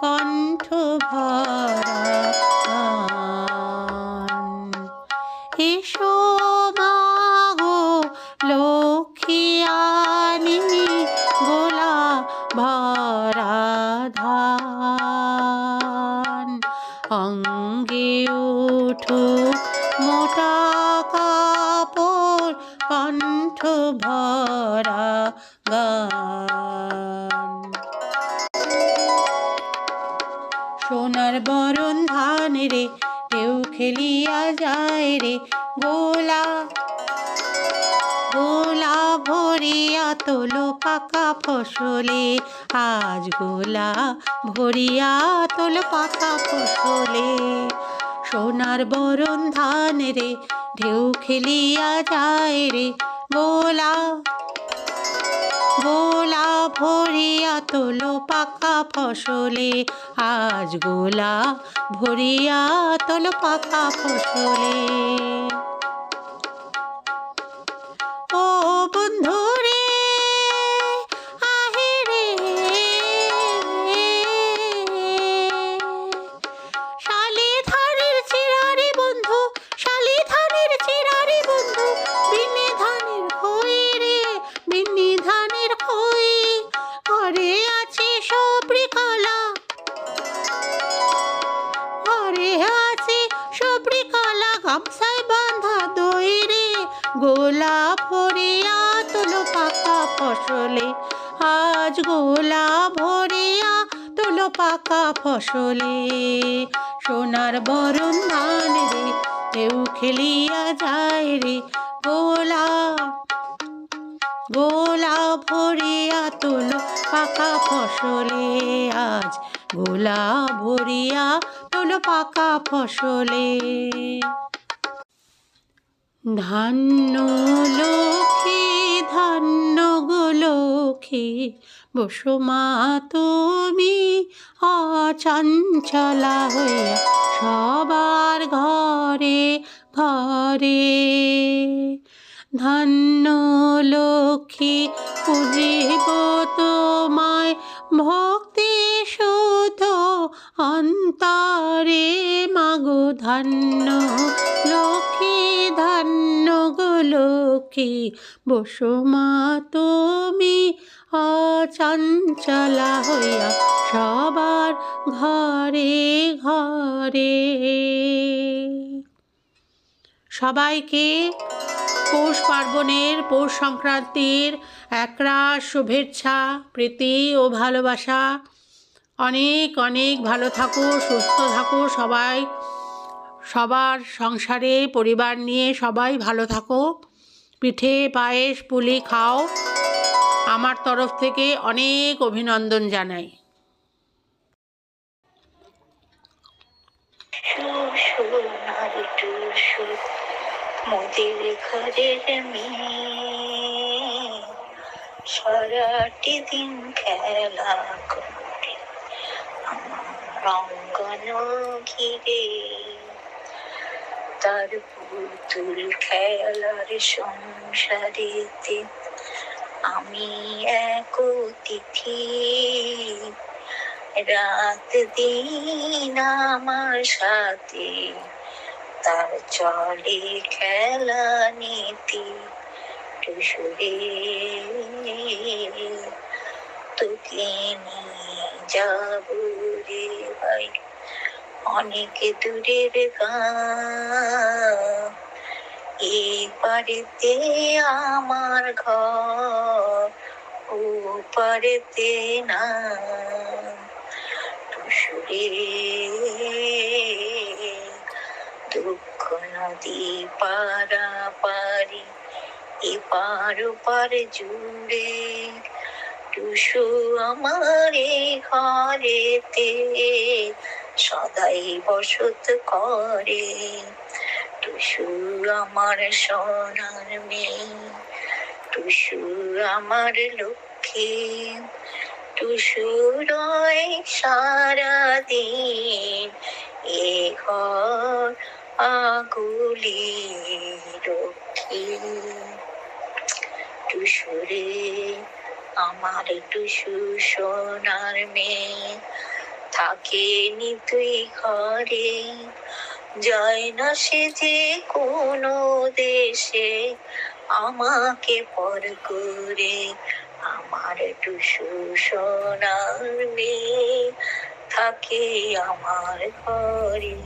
কণ্ঠ ভরা এসো মাগো লক্ষ্মীয়ানি গোলা ভরা ধান সোনার বরণ ধান রে, কেউ খেলিয়া যায় রে, গোলা। গোলা ভরিয়া তোলো পাকা ফসলে, আজ গোলা ভরিয়া তোলো পাকা ফসলে। সোনার বরণ ধান রে, ঢেউ খেলিয়া যায় রে, গোলা। গোলা ভরিয়া তোলো পাকা ফসলে আজ গোলা ভরিয়া তোলো পাকা ফসলে। গোলা ভরিয়া তোলো পাকা ফসলে। আজ গোলা ভরিয়া তোলো পাকা ফসলে। সোনার বরণ ধান রে কেউ খেলিয়া যায় রে। গোলা গোলা ভরিয়া তোলো পাকা ফসলে। আজ গোলা ভরিয়া তোলো পাকা ফসলে। ধান্য লক্ষ্মী ধান্য গো লক্ষ্মী বসুমা তুমি অচঞ্চলা হইয়া সবার ঘরে ঘরে। ধান্য লক্ষ্মী পুজিব তোমায় ভক্তি শুদ্ধ অন্তরে, মাগো ধান্য লক্ষ্মী বসুমা তুমি অচঞ্চলা হইয়া সবার ঘরে ঘরে। সবাইকে পৌষ পার্বণের, পৌষ সংক্রান্তির একরাশ শুভেচ্ছা, প্রীতি ও ভালোবাসা। অনেক অনেক ভালো থাকো, সুস্থ থাকো সবাই। সবার সংসারে, পরিবার নিয়ে সবাই ভালো থাকো। পিঠে, পায়েস, পুলি খাও। আমার তরফ থেকে অনেক অভিনন্দন জানাই। মোদের ঘরের মেয়ে। সারাটি দিন খেলা করে অঙ্গন ঘিরে। তার পুতুল খেলার সংসারেতে। আমি এক অতিথি। রাত দিন আমার সাথে তার চলে খেলা নীতি। টুসুরে তোকে নিয়ে যাব রে ভাই। অনেক দূরের এপারেতে আমার ঘর ও না। টুসুরে দুঃখ নদী পারা পারি এপার ওপার জুড়ে। টুসু আমার ঘরেতে সদাই বসত করে। টুসু আমার সোনার মেয়ে, টুসু আমার লক্ষ্মী, টুসু রয় সারাদিন এ ঘর আগুলি রক্ষী। টুসুরে আমার টুসু সোনার মেয়ে থাকে নি তুই ঘরে। যায় না সে যে কোনো দেশে আমাকে পর করে। আমার টুসু সোনার মেয়ে থাকে আমার ঘরে।